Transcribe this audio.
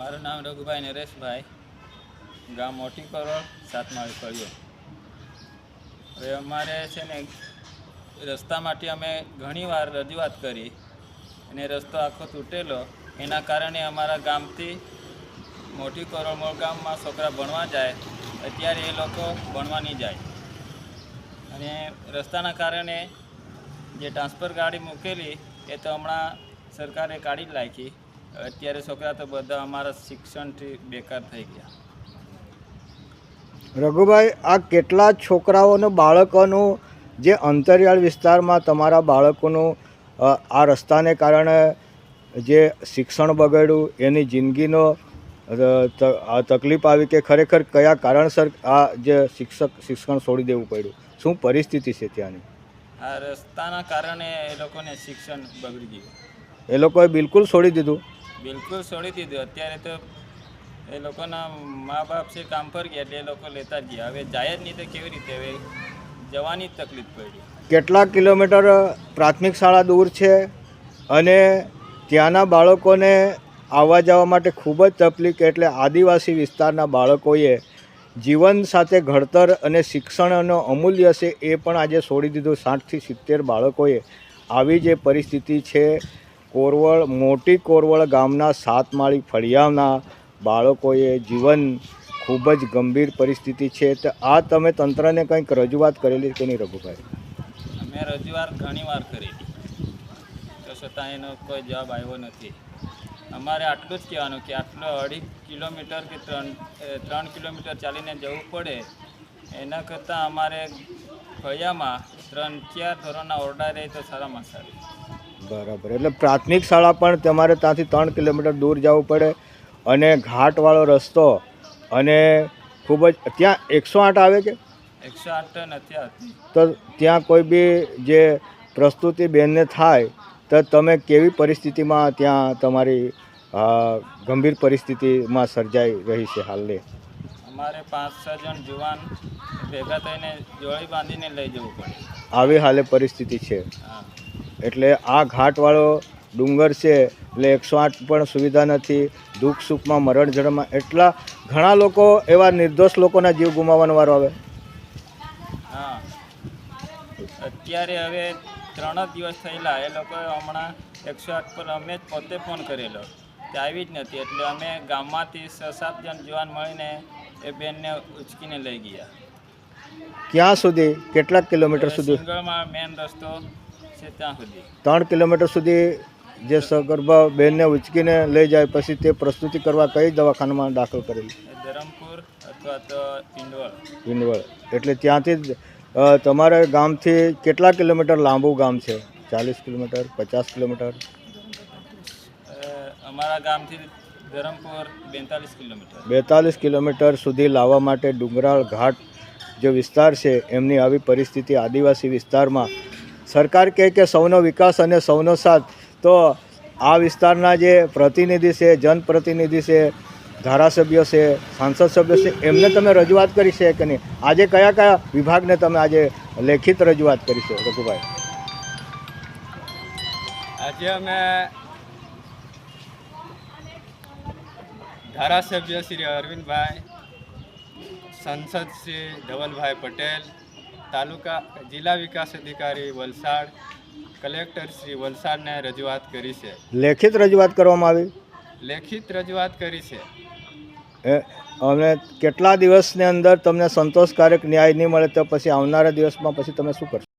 મારું નામ રઘુભાઈ નરેશભાઈ. ગામ મોટી કરોડ સાતમાળી ફળિયો. હવે અમારે છે ને રસ્તા માટે અમે ઘણીવાર રજૂઆત કરી અને રસ્તો આખો તૂટેલો. એના કારણે અમારા ગામથી મોટી કરોડ મોળ ગામમાં છોકરા ભણવા જાય. અત્યારે એ લોકો ભણવા નહીં જાય. અને રસ્તાના કારણે જે ટ્રાન્સફર ગાડી મૂકેલી, એ તો હમણાં સરકારે કાઢી જ નાખી. અત્યારે છોકરા તો બધા અમારા શિક્ષણથી બેકાર થઈ ગયા. રઘુભાઈ આ કેટલા છોકરાઓનું બાળકોનું જે અંતરિયાળ વિસ્તારમાં તમારા બાળકોનું આ રસ્તાને કારણે જે શિક્ષણ બગડ્યું એની જિંદગીનો તકલીફ આવી કે ખરેખર કયા કારણસર આ જે શિક્ષક શિક્ષણ છોડી દેવું પડ્યું? શું પરિસ્થિતિ છે ત્યાંની? આ રસ્તાના કારણે એ લોકોને શિક્ષણ બગડી ગયું. એ લોકોએ બિલકુલ છોડી દીધું. બિલકુલ છોડી દીધું. અત્યારે તો એ લોકોના મા બાપ છે, કામ પર ગયા એટલે એ લોકો લેતા જ ગયા. હવે જાય જ નહીં તો કેવી રીતે? હવે જવાની જ તકલીફ પડી. કેટલા કિલોમીટર પ્રાથમિક શાળા દૂર છે અને ત્યાંના બાળકોને આવવા જવા માટે ખૂબ જ તકલીફ, એટલે આદિવાસી વિસ્તારના બાળકોએ જીવન સાથે ઘડતર અને શિક્ષણનો અમૂલ્ય છે એ પણ આજે છોડી દીધું. સાઠથી સિત્તેર બાળકોએ આવી જે પરિસ્થિતિ છે કોરવળ, મોટી કોરવળ ગામના સાતમાળી ફળિયાના બાળકોએ જીવન ખૂબ જ ગંભીર પરિસ્થિતિ છે. તો આ તમે તંત્રને કંઈક રજૂઆત કરેલી કે નહીં રઘુભાઈ? અમે રજૂઆત ઘણીવાર કરી. તો છતાં એનો કોઈ જવાબ આવ્યો નથી. અમારે આટલું જ કહેવાનું કે આટલો અઢી કિલોમીટર કે ત્રણ ત્રણ કિલોમીટર ચાલીને જવું પડે, એના કરતાં અમારે ફળિયામાં ત્રણ, ચાર ધોરણના ઓરડા રહે તો સારામાં સારું. બરાબર. એટલે પ્રાથમિક શાળા પણ તમારે ત્યાંથી ત્રણ કિલોમીટર દૂર જવું પડે અને ઘાટવાળો રસ્તો અને ખૂબ જ ત્યાં એકસો આઠ આવે કે? એકસો આઠ તો નથી આવતી તો ત્યાં કોઈ બી જે પ્રસ્તુતિ બેનને થાય તો તમે કેવી પરિસ્થિતિમાં ત્યાં તમારી ગંભીર પરિસ્થિતિમાં સર્જાઈ રહી છે હાલની? અમારે પાંચ છ જણ જુવાન ભેગા થઈને જોડી બાંધીને લઈ જવું પડે. આવી હાલે પરિસ્થિતિ છે. હા. એટલે આ ઘાટવાળો ડુંગર છે એટલે એકસો આઠ પણ સુવિધા નથી. દુઃખ સુખમાં મરણ જળમાં એટલા ઘણા લોકો એવા નિર્દોષ લોકોના જીવ ગુમાવવાનો વારો આવે. હા. અત્યારે હવે ત્રણ જ દિવસ થયેલા એ લોકોએ હમણાં એકસો આઠ પર અમે જ પોતે ફોન કરેલો. તે આવી જ નથી એટલે અમે ગામમાંથી છ સાત જણ જવાન મળીને એ બેનને ઉચકીને લઈ ગયા. ક્યાં સુધી? કેટલાક કિલોમીટર સુધી? મેન રસ્તો છે ત્યાં સુધી? ત્રણ કિલોમીટર સુધી જે સગર્ભા બેનને ઉચકીને લઈ જાય પછી તે પ્રસ્તુતિ કરવા કઈ દવાખાનામાં દાખલ કરેલી? ધરમપુર અથવા તો પિંડવળ. વિનવળ એટલે ત્યાંથી તમારા ગામથી કેટલા કિલોમીટર લાંબુ ગામ છે? ચાલીસ કિલોમીટર પચાસ કિલોમીટર? અમારા ગામથી ધરમપુર બેતાલીસ કિલોમીટર. બેતાલીસ કિલોમીટર સુધી લાવવા માટે ડુંગરાળ ઘાટ જે વિસ્તાર છે એમની આવી પરિસ્થિતિ આદિવાસી વિસ્તારમાં સરકાર કહે કે સૌનો વિકાસ અને સૌનો સાથ. તો આ વિસ્તારના જે પ્રતિનિધિ છે, જનપ્રતિનિધિ છે, ધારાસભ્યો છે, સાંસદ સભ્યો છે, એમને તમે રજૂઆત કરી છે કે નહીં? આજે કયા કયા વિભાગને તમે આજે લેખિત રજૂઆત કરી છે, રઘુભાઈ? આજે અમે ધારાસભ્ય શ્રી અરવિંદભાઈ, સંસદ શ્રી ધવલભાઈ પટેલ તાલુકા જિલ્લા વિકાસ અધિકારી વલસાડ કલેક્ટર શ્રી વલસાડને રજૂઆત કરી છે. લેખિત રજૂઆત કરવામાં આવી? લેખિત રજૂઆત કરી છે. અમે અને કેટલા દિવસની અંદર તમને સંતોષકારક ન્યાય નહીં મળે તો પછી આવનારા દિવસમાં પછી તમે શું કરશો?